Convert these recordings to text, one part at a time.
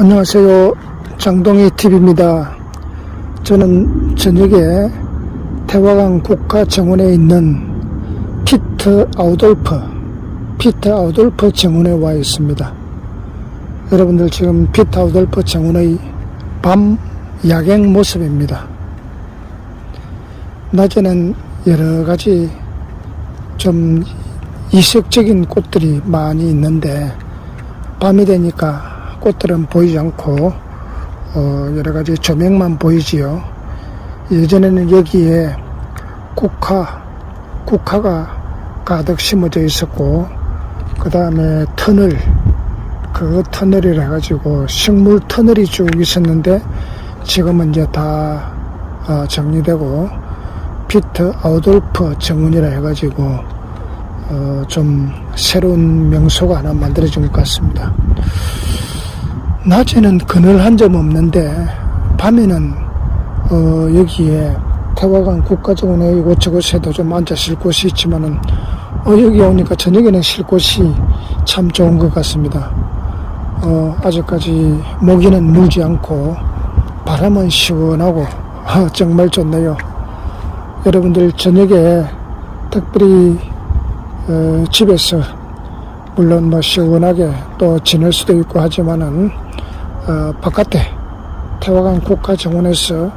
안녕하세요. 장동희 TV입니다. 저는 저녁에 태화강 국가정원에 있는 피트 아우돌프, 피트 아우돌프 정원에 와 있습니다. 여러분들 지금 피트 아우돌프 정원의 밤 야경 모습입니다. 낮에는 여러 가지 좀 이색적인 꽃들이 많이 있는데 밤이 되니까 꽃들은 보이지 않고 어, 여러 가지 조명만 보이지요. 예전에는 여기에 국화, 국화가 가득 심어져 있었고 그 다음에 터널, 그 터널이라 해가지고 식물 터널이 쭉 있었는데 지금은 이제 다 어, 정리되고 피트 아우돌프 정원이라 해가지고 어, 좀 새로운 명소가 하나 만들어진 것 같습니다. 낮에는 그늘 한 점 없는데 밤에는 어, 여기에 태화강 국가정원에 이곳저곳에도 좀 앉아 쉴 곳이 있지만은 어, 여기 오니까 저녁에는 쉴 곳이 참 좋은 것 같습니다. 어, 아직까지 모기는 물지 않고 바람은 시원하고 아, 정말 좋네요. 여러분들 저녁에 특별히 어, 집에서 물론 뭐 시원하게 또 지낼 수도 있고 하지만은 어, 바깥에 태화강 국가정원에서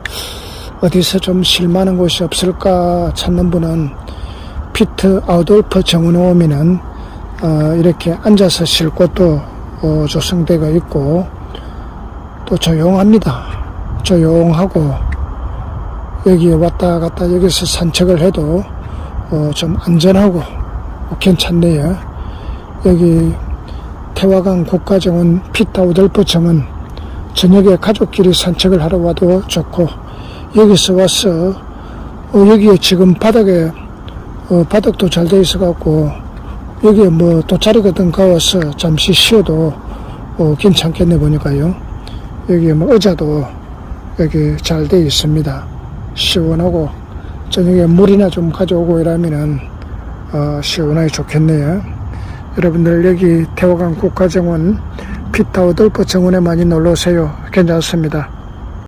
어디서 좀 쉴만한 곳이 없을까 찾는 분은 피트 아우돌프 정원에 오면은 어, 이렇게 앉아서 쉴 곳도 어, 조성되어 있고 또 조용합니다. 조용하고 여기에 왔다 갔다 여기서 산책을 해도 어, 좀 안전하고 괜찮네요. 여기 태화강 국가정원 피타우들프 정원 저녁에 가족끼리 산책을 하러 와도 좋고 여기서 와서 어, 여기에 지금 바닥에 어, 바닥도 잘 돼 있어 갖고 여기에 뭐 돗자리거든 가와서 잠시 쉬어도 어, 괜찮겠네 보니까요. 여기에 뭐 의자도 여기 잘 돼 있습니다. 시원하고 저녁에 물이나 좀 가져오고 이러면은 어, 시원하게 좋겠네요. 여러분들 여기 태화강 국가정원 피타우 돌포 정원에 많이 놀러 오세요. 괜찮습니다